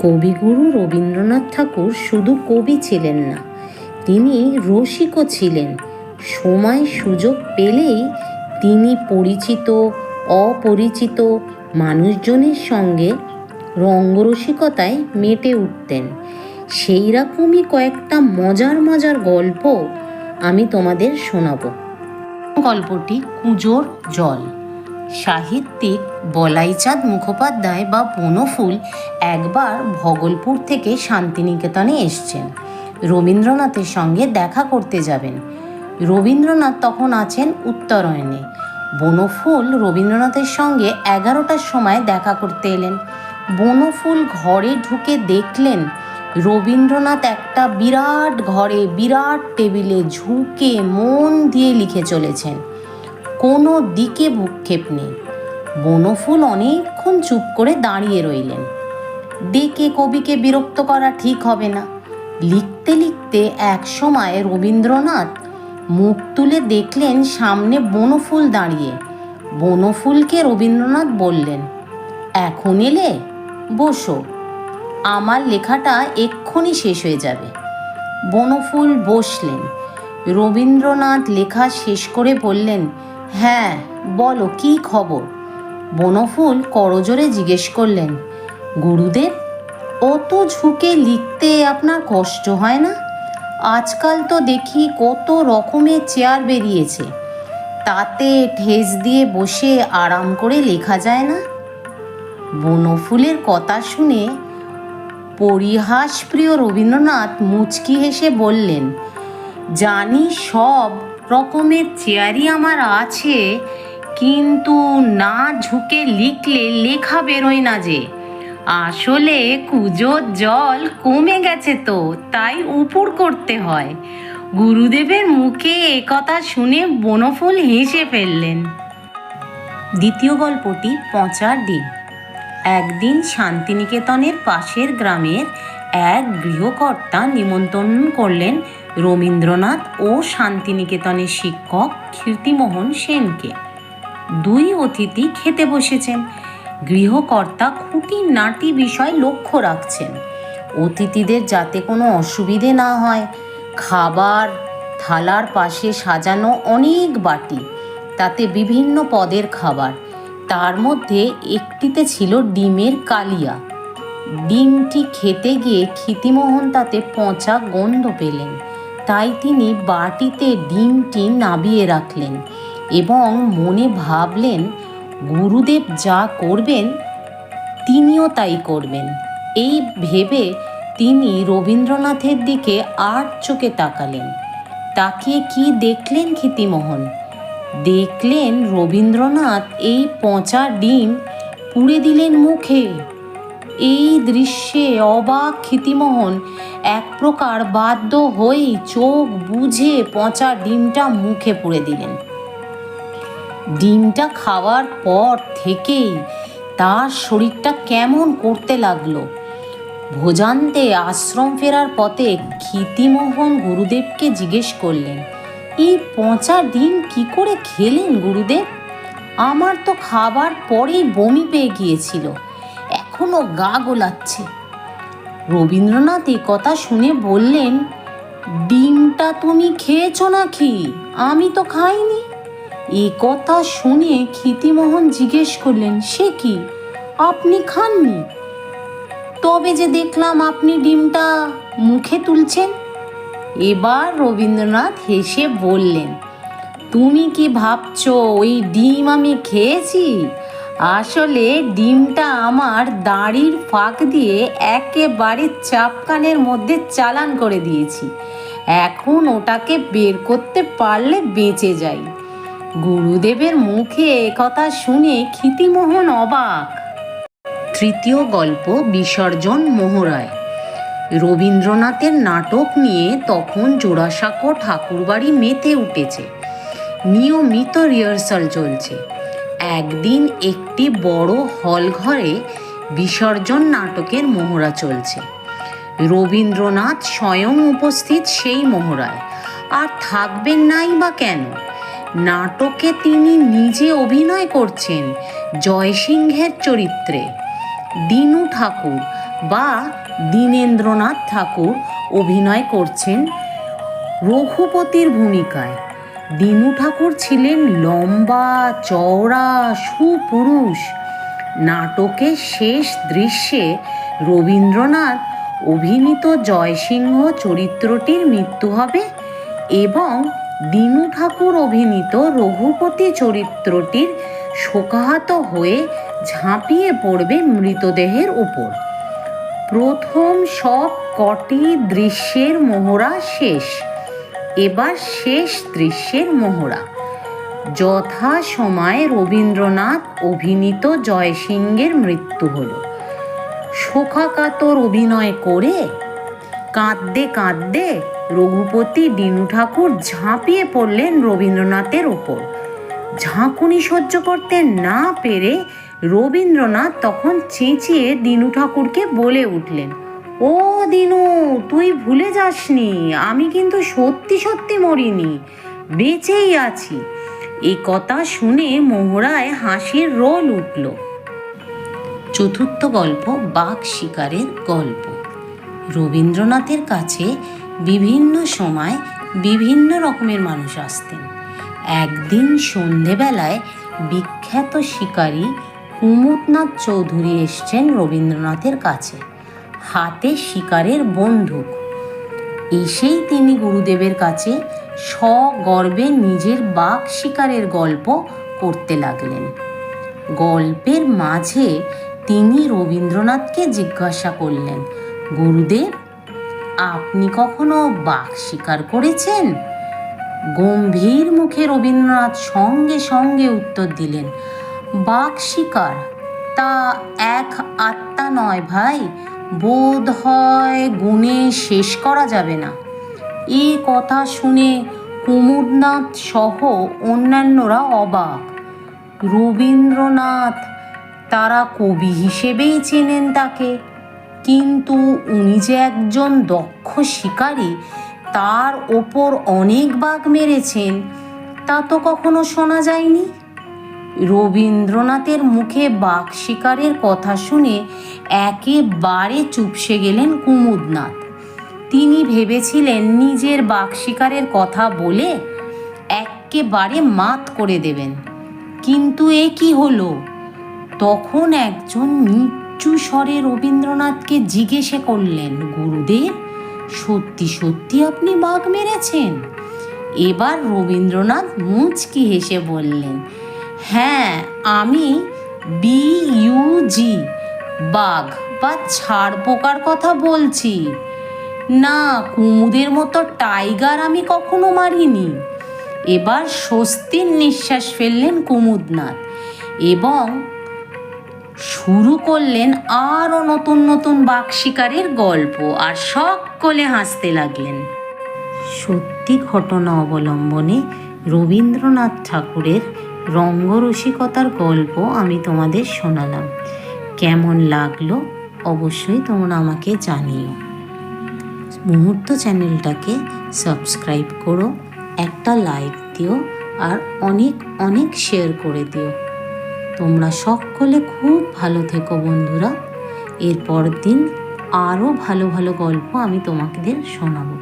কবিগুরু রবীন্দ্রনাথ ঠাকুর শুধু কবি ছিলেন না, তিনি রসিকও ছিলেন। সময় সুযোগ পেলেই তিনি পরিচিত, অপরিচিত মানুষজনের সঙ্গে রঙ্গরসিকতায় মেতে উঠতেন। সেই রকমই কয়েকটা মজার মজার গল্প আমি তোমাদের শোনাব। গল্পটি কুজোর জল। সাহিত্যিক বলাইচাঁদ মুখোপাধ্যায় বা বনফুল একবার ভগলপুর থেকে শান্তিনিকেতনে এসছেন। রবীন্দ্রনাথের সঙ্গে দেখা করতে যাবেন। রবীন্দ্রনাথ তখন আছেন উত্তরায়ণে। বনফুল রবীন্দ্রনাথের সঙ্গে এগারোটার সময় দেখা করতে এলেন। বনফুল ঘরে ঢুকে দেখলেন, রবীন্দ্রনাথ একটা বিরাট ঘরে, বিরাট টেবিলে ঝুঁকে মন দিয়ে লিখে চলেছেন। কোনো দিকে ভূক্ষেপ নেই। বনফুল অনেকক্ষণ চুপ করে দাঁড়িয়ে রইলেন। ডেকে কবিকে বিরক্ত করা ঠিক হবে না। লিখতে লিখতে এক সময় রবীন্দ্রনাথ মুখ তুলে দেখলেন সামনে বনফুল দাঁড়িয়ে। বনফুলকে রবীন্দ্রনাথ বললেন, এখন এলে বসো। আমার লেখাটা এক্ষুনি শেষ হয়ে যাবে। বনফুল বসলেন। রবীন্দ্রনাথ লেখা শেষ করে বললেন হ্যাঁ বলো কি খবর? বনফুল করজোরে জিজ্ঞেস করলেন, গুরুদেব, অত ঝুঁকে লিখতে আপনার কষ্ট হয় না? আজকাল তো দেখি কত রকমের চেয়ার বেরিয়েছে, তাতে ঠেস দিয়ে বসে আরাম করে লেখা যায় না? বনফুলের কথা শুনে পরিহাসপ্রিয় রবীন্দ্রনাথ মুচকি হেসে বললেন, জানি সব রকমের চেয়ারই আমার আছে, কিন্তু না ঝুঁকে লিখলে লেখা বেরোয় না যে। আসলে কুজোর জল কমে গেছে তো, তাই উপুর করতে হয়। গুরুদেবের মুখে একথা শুনে বনফুল হেসে ফেললেন। দ্বিতীয় গল্পটি পচার ডিম একদিন শান্তিনিকেতনের পাশের গ্রামের এক গৃহকর্তা নিমন্ত্রণ করলেন রবীন্দ্রনাথ ও শান্তিনিকেতনের শিক্ষক কীর্তিমোহন সেনকে। দুই অতিথি খেতে বসেছেন। গৃহকর্তা খুঁটি নাটি বিষয় লক্ষ্য রাখছেন। অতিথিদের যাতে কোনো অসুবিধে না হয়। খাবার, থালার পাশে সাজানো অনেক বাটি, তাতে বিভিন্ন পদের খাবার। তার মধ্যে একটিতে ছিল ডিমের কালিয়া। ডিমটি খেতে গিয়ে ক্ষিতিমোহন তাতে পচা গন্ধ পেলেন। তাই তিনি বাটিতে ডিমটি নাবিয়ে রাখলেন এবং মনে ভাবলেন, গুরুদেব যা করবেন, তিনিও তাই করবেন। এই ভেবে তিনি রবীন্দ্রনাথের দিকে আর চোখে তাকালেন। তাকিয়ে কি দেখলেন ক্ষিতিমোহন? দেখলেন রবীন্দ্রনাথ এই পচা ডিম পুড়ে দিলেন মুখে। এই দৃশ্যে অবাক ক্ষিতিমোহন। এক প্রকার বাধ্য হয়েই চোখ বুঝে পচা ডিমটা মুখে পুড়ে দিলেন। ডিমটা খাওয়ার পর থেকেই তার শরীরটা কেমন করতে লাগল। ভোজান্তে আশ্রম ফেরার পথে ক্ষিতিমোহন গুরুদেবকে জিজ্ঞেস করলেন, এই পচা ডিম কি করে খেলেন গুরুদেব? আমার তো খাবার পরেই বমি পেয়ে গিয়েছিল। এখনও গা গোলাচ্ছে। রবীন্দ্রনাথ এ কথা শুনে বললেন, ডিমটা তুমি খেয়েছো নাকি? আমি তো খাইনি। এ কথা শুনে ক্ষিতিমোহন জিজ্ঞেস করলেন, সে কি? আপনি খাননি? তবে যে দেখলাম আপনি ডিমটা মুখে তুলছেন। এবার রবীন্দ্রনাথ হেসে বললেন, তুমি কি ভাবছ ওই ডিম আমি খেয়েছি? আসলে ডিমটা আমার দাড়ির ফাঁক দিয়ে একেবারে চাপকানের মধ্যে চালান করে দিয়েছি। এখন ওটাকে বের করতে পারলে বেঁচে যাই। গুরুদেবের মুখে কথা শুনে ক্ষিতিমোহন অবাক। তৃতীয় গল্প, বিসর্জন মোহরায়। রবীন্দ্রনাথের নাটক নিয়ে তখন জোড়াসাঁকো ঠাকুরবাড়ি মেতে উঠেছে। নিয়মিত রিহার্সাল চলছে। একদিন একটি বড় হল ঘরে বিসর্জন নাটকের মোহরা চলছে। রবীন্দ্রনাথ স্বয়ং উপস্থিত সেই মোহরায়। আর থাকবেন নাই বা কেন? নাটকে তিনি নিজে অভিনয় করছেন জয়সিংহের চরিত্রে। দিনু ঠাকুর বা দীনেন্দ্রনাথ ঠাকুর অভিনয় করছেন রঘুপতির ভূমিকায়। দিনু ঠাকুর ছিলেন লম্বা, চওড়া, সুপুরুষ। নাটকের শেষ দৃশ্যে রবীন্দ্রনাথ অভিনীত জয়সিংহ চরিত্রটির মৃত্যু হবে এবং দিনু ঠাকুর অভিনীত রঘুপতি চরিত্রটির শোকাহত হয়ে ঝাঁপিয়ে পড়বে মৃতদেহের উপর। প্রথম সব কটি দৃশ্যের মোহরা শেষ। এবার শেষ দৃশ্যের মোহরা। যথা সময়ে রবীন্দ্রনাথ অভিনীত জয়সিংহের মৃত্যু হল। শোকাকাতর অভিনয় করে কাঁদতে কাঁদতে রঘুপতি দিনু ঠাকুর ঝাঁপিয়ে পড়লেন রবীন্দ্রনাথের ওপর। ঝাঁকুনি সহ্য করতে না পেরে রবীন্দ্রনাথ তখন চেঁচিয়ে দিনু ঠাকুরকে বলে উঠলেন ও দিনু, তুই ভুলে যাসনি, আমি কিন্তু সত্যি সত্যি মরিনি, বেঁচেই আছি। এই কথা শুনে মোহরায় হাসির রোল উঠল। চতুর্থ গল্প, বাঘ শিকারের গল্প। রবীন্দ্রনাথের কাছে বিভিন্ন সময় বিভিন্ন রকমের মানুষ আসতেন। একদিন সন্ধেবেলায় বিখ্যাত শিকারী কুমুদনাথ চৌধুরী এসছেন রবীন্দ্রনাথের কাছে। হাতে শিকারের বন্দুক। এসেই তিনি গুরুদেবের কাছে সগর্বে নিজের বাঘ শিকারের গল্প করতে লাগলেন। গল্পের মাঝে তিনি রবীন্দ্রনাথকে জিজ্ঞাসা করলেন, গুরুদেব, আপনি কখনো বাঘ শিকার করেছেন? গম্ভীর মুখে রবীন্দ্রনাথ সঙ্গে সঙ্গে উত্তর দিলেন বাঘ শিকার? তা এক আত্মা নয় ভাই বোধ হয় গুণে শেষ করা যাবে না। এই কথা শুনে কুমুদনাথ সহ অন্যান্যরা অবাক। রবীন্দ্রনাথ তারা কবি হিসেবেই চেনেন তাকে, কিন্তু উনি যে একজন দক্ষ শিকারী, তার ওপর অনেক বাঘ মেরেছেন, তা তো কখনো শোনা যায়নি। রবীন্দ্রনাথের মুখে বাঘ শিকারের কথা শুনে একেবারে চুপসে গেলেন কুমুদনাথ। তিনি ভেবেছিলেন নিজের বাঘ শিকারের কথা বলে একেবারে মাত করে দেবেন। কিন্তু এ কি হলো? তখন একজন নিচু স্বরে রবীন্দ্রনাথকে জিজ্ঞেসে করলেন, গুরুদেব, সত্যি সত্যি আপনি বাঘ মেরেছেন? এবার রবীন্দ্রনাথ মুচকি হেসে বললেন হ্যাঁ আমি বি ইউজি বাঘ বা ছাড় পোকার কথা বলছি। না, কুমুদের মতো টাইগার আমি কখনো মারিনি। এবার স্বস্তির নিঃশ্বাস ফেললেন কুমুদনাথ এবং শুরু করলেন আরও নতুন নতুন বাঘ শিকারের গল্প আর সকলে হাসতে লাগলেন। সত্যি ঘটনা অবলম্বনে রবীন্দ্রনাথ ঠাকুরের রঙ্গরসিকতার গল্প আমি তোমাদের শোনালাম। কেমন লাগল অবশ্যই তোমরা আমাকে জানিও। মুহূর্ত চ্যানেলটাকে সাবস্ক্রাইব করো, একটা লাইক দিও, আর অনেক অনেক শেয়ার করে দিও। তোমরা সকলে খুব ভালো থেকো বন্ধুরা। এরপর দিন আরও ভালো ভালো গল্প আমি তোমাদের শোনাবো।